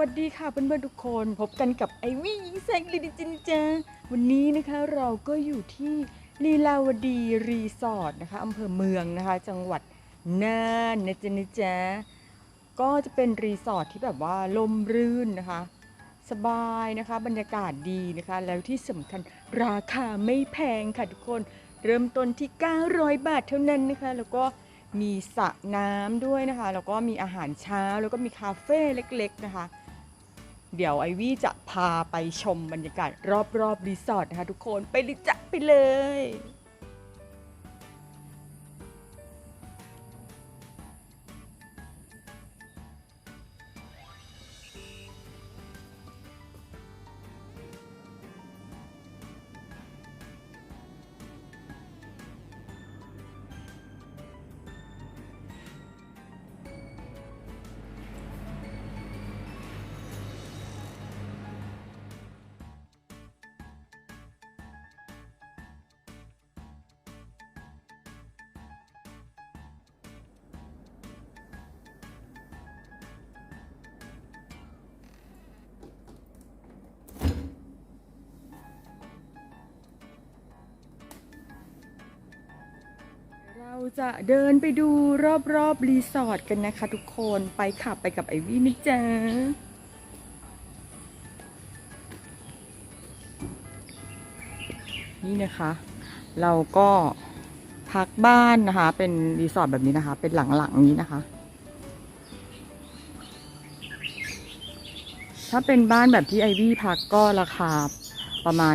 วัสดีค่ะเพื่อนๆทุกคนพบกันกับไอวี่ยิงแซงลีดิจินจาวันนี้นะคะเราก็อยู่ที่ลีลาวดีรีสอร์ทนะคะอำเภอเมืองนะคะ จังหวัดน่านนะจ๊ะนะจ๊ะก็จะเป็นรีสอร์ทที่แบบว่าลมรื่นนะคะ สบายนะคะบรรยากาศดีนะคะ แล้วที่สำคัญราคาไม่แพงค่ะทุกคนเริ่มต้นที่ 900 บาทเท่านั้นนะคะ แล้วก็มีสระน้ำด้วยนะคะ แล้วก็มีอาหารเช้าแล้วก็มีคาเฟ่เล็กๆนะคะ เดี๋ยวไอวี่จะพาไปชมบรรยากาศรอบๆรีสอร์ทนะคะทุกคนไปเลยจ้ะไปเลย จะเดินไปดูรอบๆรีสอร์ทกันนะคะทุกคนไปขับไปกับไอวี่นะจ๊ะนี่นะคะ เราก็พักบ้านนะคะ เป็นรีสอร์ทแบบนี้นะคะ เป็นหลังๆนี้นะคะ ถ้าเป็นบ้านแบบที่ไอวี่พักก็ราคาประมาณ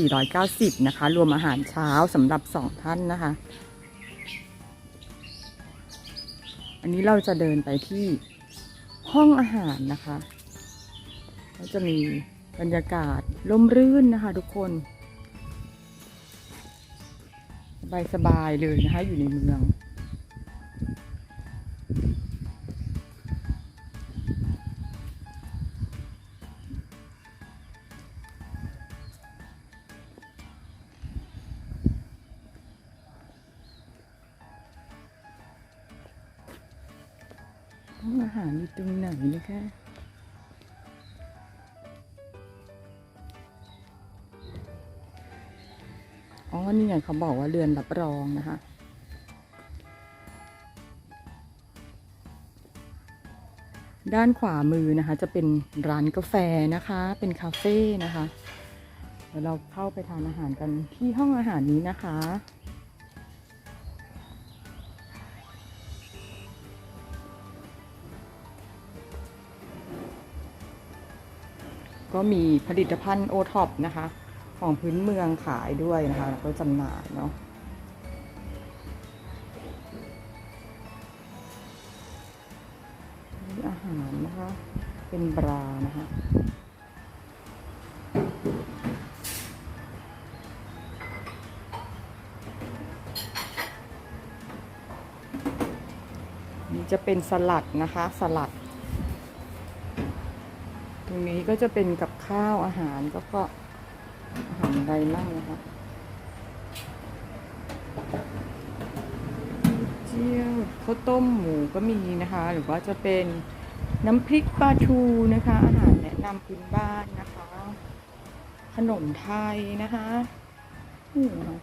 1,490 นะคะ รวมอาหารเช้าสำหรับสองท่านนะคะ อันนี้เราจะเดินไปที่ห้องอาหารนะคะก็จะมีบรรยากาศร่มรื่นนะคะ ทุกคน สบายๆเลยนะคะ อยู่ในเมือง ห้องอาหารอยู่ตรงไหนนะคะ อ๋อ นี่ไงเขาบอกว่าเรือนรับรองนะคะด้านขวามือนะคะ จะเป็นร้านกาแฟนะคะ เป็นคาเฟ่นะคะ เดี๋ยวเราเข้าไปทานอาหารกันที่ห้องอาหารนี้นะคะ ก็มีผลิตภัณฑ์โอท็อปนะคะ ของพื้นเมืองขายด้วยนะคะ แล้วก็จำหน่ายเนาะนี่อาหารนะคะ เป็นบรานะคะนี่จะเป็นสลัดนะคะ สลัด ตรงนี้ก็จะเป็นกับข้าวอาหารก็ก็อาหารใดบ้างนะคะเจียวข้าวต้มหมูก็มีนะคะ หรือว่าจะเป็นน้ำพริกปลาทูนะคะ อาหารแนะนำพื้นบ้านนะคะ ขนมไทยนะคะนี่นะคะ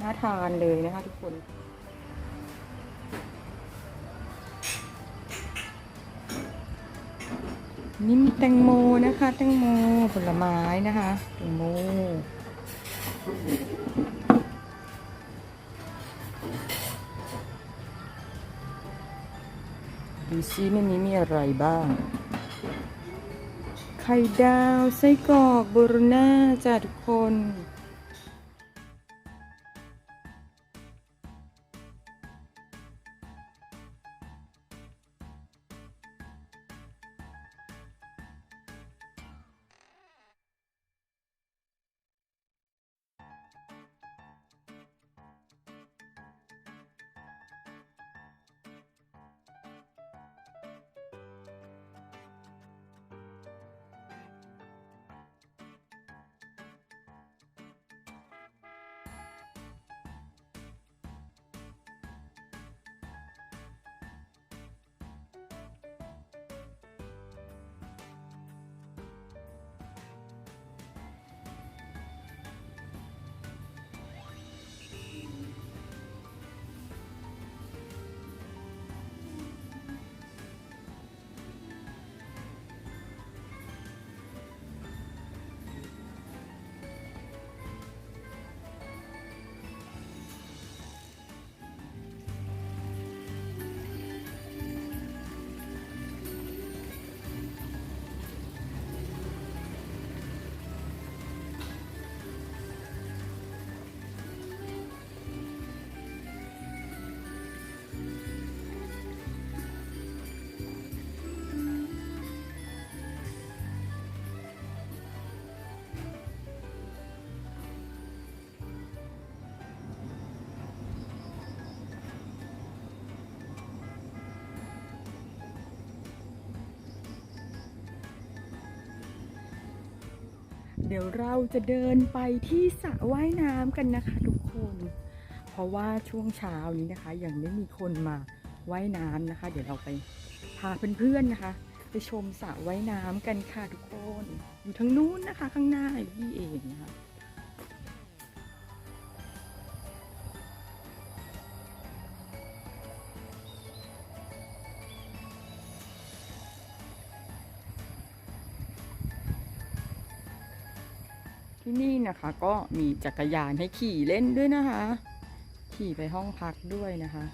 น่าทานเลยนะคะทุกคน นี่มีแตงโมนะคะ แตงโมผลไม้นะคะแตงโมดูซิในนี้มีอะไรบ้าง ไข่ดาวไส้กรอกโบโรน่าจ้าทุกคน เดี๋ยวเราจะเดินไปที่สระว่ายน้ำกันนะคะทุกคน เพราะว่าช่วงเช้านี้นะคะ ยังไม่มีคนมาว่ายน้ำนะคะ เดี๋ยวเราไปพาเพื่อนๆนะคะ ไปชมสระว่ายน้ำกันค่ะทุกคน อยู่ทางนู้นนะคะ ข้างหน้าอยู่ที่เองนะคะ ที่นี่นะคะก็มีจักรยานให้ขี่เล่นด้วยนะคะ ขี่ไปห้องพักด้วยนะคะ